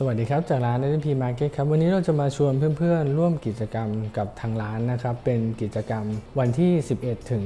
สวัสดีครับ จากร้าน s p Market ครับ วันนี้เราจะมาชวนเพื่อนๆ ร่วมกิจกรรมกับทางร้านนะครับ เป็นกิจกรรมวันที่ 11 ถึง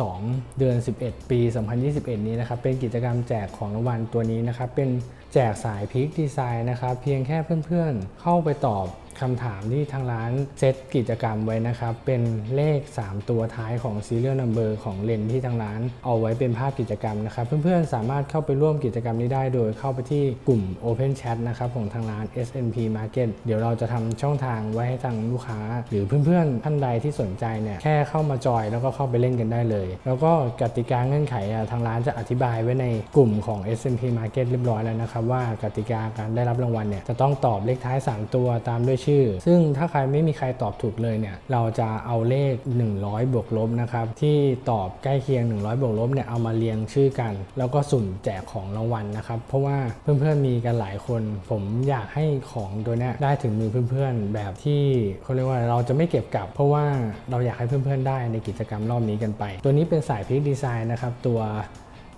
22 เดือน 11 ปี 2021 นี้นะครับ เป็นกิจกรรมแจกของรางวัลตัวนี้นะครับ เป็นแจกสายพิกดีไซน์นะครับ เพียงแค่เพื่อนๆ เข้าไปตอบ คำถามที่ทางร้านเซตกิจกรรมไว้นะครับ เป็นเลข 3 ตัวท้ายของ Serial Number ของเลนที่ทางร้านเอาไว้เป็นภาพกิจกรรมนะครับ เพื่อนๆสามารถเข้าไปร่วมกิจกรรมนี้ได้โดยเข้าไปที่กลุ่ม Open Chat นะครับของทางร้าน SNP Market เดี๋ยวเราจะทำช่องทางไว้ให้ทางลูกค้า หรือเพื่อนๆท่านใดที่สนใจเนี่ยแค่เข้ามาจอยแล้วก็เข้าไปเล่นกันได้เลย แล้วก็กติกาเงื่อนไขอะทางร้านจะอธิบายไว้ในกลุ่มของ SNP Market เรียบร้อยแล้วนะครับว่ากติกาการได้รับรางวัลเนี่ยจะต้องตอบเลขท้าย 3 ตัวตามด้วยชื่อ ซึ่งถ้าใครไม่มีใครตอบถูกเลยเนี่ยเราจะเอาเลข 100 บวกลบนะครับที่ตอบใกล้เคียง 100 บวกลบเนี่ยเอามาเรียงชื่อกัน แล้วก็สุ่มแจกของรางวัลนะครับ เพราะว่าเพื่อนๆมีกันหลายคน ผมอยากให้ของตัวเนี้ยได้ถึงมือเพื่อนๆ แบบที่เขาเรียกว่าเราจะไม่เก็บกลับ เพราะว่าเราอยากให้เพื่อนๆได้ในกิจกรรมรอบนี้กันไป ตัวนี้เป็นสายพิกดีไซน์นะครับตัว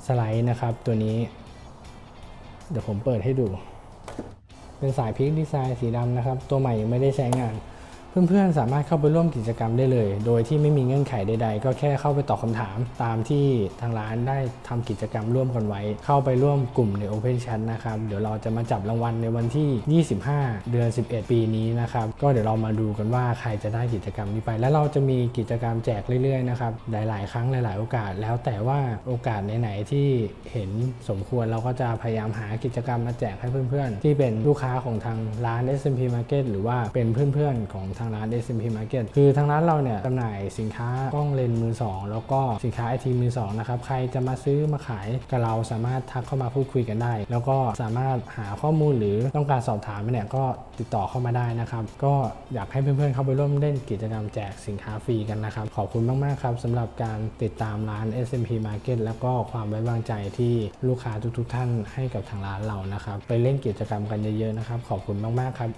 สไลด์นะครับตัวนี้ เดี๋ยวผมเปิดให้ดู เป็นสายพิกดีไซน์สีดำนะครับ ตัวใหม่ยังไม่ได้ใช้งาน เพื่อนๆ สามารถเข้าไปร่วมกิจกรรมได้เลย โดยที่ไม่มีเงื่อนไขใด ๆ ก็แค่เข้าไปตอบคำถาม ตามที่ทางร้านได้ทำกิจกรรมร่วมกันไว้ เข้าไปร่วมกลุ่มใน Open Chat นะครับ เดี๋ยวเราจะมาจับรางวัลในวันที่ 25 เดือน 11 ปีนี้นะครับ ก็เดี๋ยวเรามาดูกันว่าใครจะได้กิจกรรมนี้ไป แล้วเราจะมีกิจกรรมแจกเรื่อยๆ นะครับ หลายๆ ครั้งหลาย ๆ โอกาส แล้วแต่ว่าโอกาสไหนๆ ที่เห็นสมควรเราก็จะพยายามหากิจกรรมมาแจกให้เพื่อนๆ ที่เป็นลูกค้าของทางร้าน SMP Market หรือว่าเป็นเพื่อนๆ ของทางร้าน SMP Market คือทางร้านเราเนี่ยจำหน่ายสินค้ากล้องเลนส์มือสองแล้วก็สินค้าไอทีมือสองนะครับใครจะมาซื้อมาขายกับเราสามารถทักเข้ามาพูดคุยกันได้ แล้วก็สามารถหาข้อมูลหรือต้องการสอบถามเนี่ยก็ติดต่อเข้ามาได้นะครับ ก็อยากให้เพื่อนๆเข้าไปร่วมเล่นกิจกรรมแจกสินค้าฟรีกันนะครับ ขอบคุณมากๆครับสำหรับการติดตามร้าน SMP Market แล้วก็ความไว้วางใจที่ลูกค้าทุกๆ ท่านให้กับทางร้านเรานะครับ ไปเล่นกิจกรรมกันเยอะๆนะครับ ขอบคุณมากๆครับ